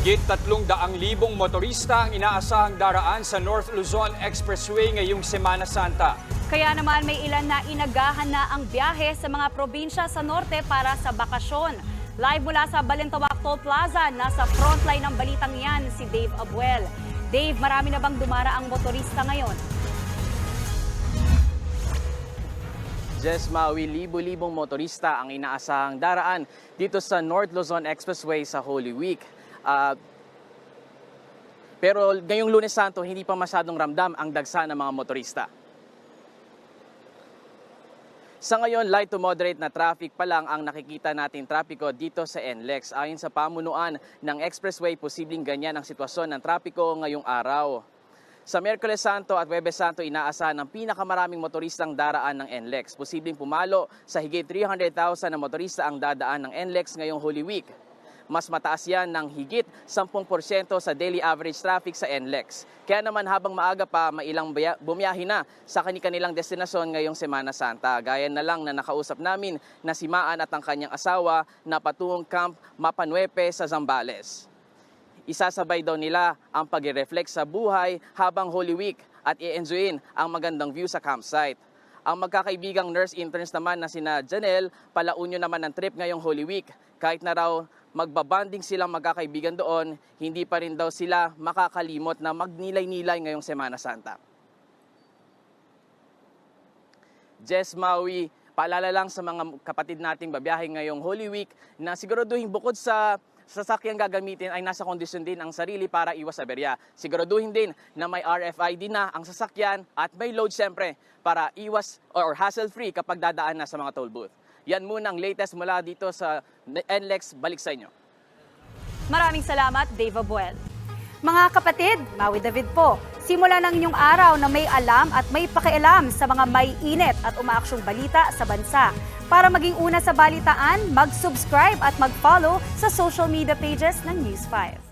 Higit 300,000 motorista ang inaasahang daraan sa North Luzon Expressway ngayong Semana Santa. Kaya naman may ilan na inagahan na ang biyahe sa mga probinsya sa norte para sa bakasyon. Live mula sa Balintawak Toll Plaza, nasa frontline ng balitang yan si Dave Abuel. Dave, marami na bang dumara ang motorista ngayon? Jess Maui, libo-libong motorista ang inaasahang daraan dito sa North Luzon Expressway sa Holy Week. Ah, pero ngayong Lunes Santo, hindi pa masyadong ramdam ang dagsa ng mga motorista. Sa ngayon, light to moderate na traffic pa lang ang nakikita nating trapiko dito sa NLEX. Ayon sa pamunuan ng expressway, posibleng ganyan ang sitwasyon ng trapiko ngayong araw. Sa Miyerkules Santo at Webes Santo, inaasahan ng pinakamaraming motoristang daraan ng NLEX. Posibleng pumalo sa higit 300,000 na motorista ang dadaan ng NLEX ngayong Holy Week. Mas mataas yan ng higit 10% sa daily average traffic sa NLEX. Kaya naman habang maaga pa, mailang bumiyahe na sa kanilang destinasyon ngayong Semana Santa. Gaya na lang na nakausap namin na si Maan at ang kanyang asawa na patungong Camp Mapanuepe sa Zambales. Isasabay daw nila ang pag-reflect sa buhay habang Holy Week at i-enjoyin ang magandang view sa campsite. Ang magkakaibigang nurse interns naman na sina Janelle, palaunyo naman ng trip ngayong Holy Week. Kahit na raw magbabanding silang magkakaibigan doon, hindi pa rin daw sila makakalimot na magnilay-nilay ngayong Semana Santa. Jess Maui, paalala lang sa mga kapatid nating babiyahe ngayong Holy Week na siguraduhin bukod sa sasakyang gagamitin ay nasa kondisyon din ang sarili para iwas aberya. Siguraduhin din na may RFID na ang sasakyan at may load siyempre para iwas or hassle-free kapag dadaan na sa mga toll booth. Yan muna ang latest mula dito sa NLEX. Balik sa inyo. Maraming salamat, Dave Abuel. Mga kapatid, Maui David po. Simula ng inyong araw na may alam at may pakialam sa mga may init at umaaksyong balita sa bansa. Para maging una sa balitaan, mag-subscribe at mag-follow sa social media pages ng News 5.